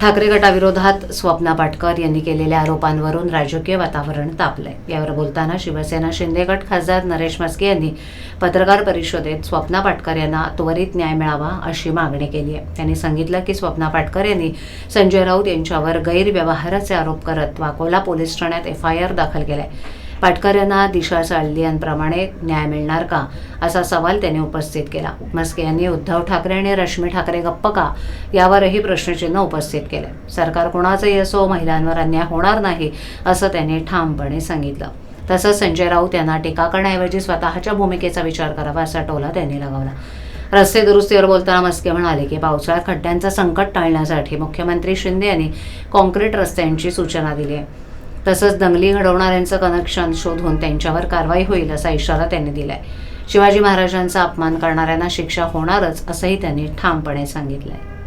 ठाकरे गटाविरोधात स्वप्ना पाटकर यांनी केलेल्या आरोपांवरून राजकीय वातावरण तापलंय. यावर बोलताना शिवसेना शिंदे गट खासदार नरेश म्हस्के यांनी पत्रकार परिषदेत स्वप्ना पाटकर यांना त्वरित न्याय मिळावा अशी मागणी केली आहे. त्यांनी सांगितलं की स्वप्ना पाटकर यांनी संजय राऊत यांच्यावर गैरव्यवहाराचे आरोप करत वाकोला पोलीस ठाण्यात एफ आय आर दाखल केलाय. पाटकर यांना दिशा साळलियांप्रमाणे न्याय मिळणार का? असा सवाल त्यांनी उपस्थित केला. मस्के यांनी उद्धव ठाकरे आणि रश्मी ठाकरे गप्प का? यावरही प्रश्नचिन्ह उपस्थित केले. सरकार कोणाचंही असो महिलांवर अन्याय होणार नाही असं त्यांनी ठामपणे सांगितलं. तसंच संजय राऊत यांना टीका करण्याऐवजी स्वतःच्या भूमिकेचा विचार करावा असा टोला त्यांनी लगावला. रस्ते दुरुस्तीवर बोलताना मस्के म्हणाले की पावसाळ्यात खड्ड्यांचं संकट टाळण्यासाठी मुख्यमंत्री शिंदे यांनी कॉन्क्रीट रस्त्यांची सूचना दिली आहे. तसंच दंगली घडवणाऱ्यांचं कनेक्शन शोधून त्यांच्यावर कारवाई होईल असा इशारा त्यांनी दिलाय. शिवाजी महाराजांचा अपमान करणाऱ्यांना शिक्षा होणारच असंही त्यांनी ठामपणे सांगितलंय.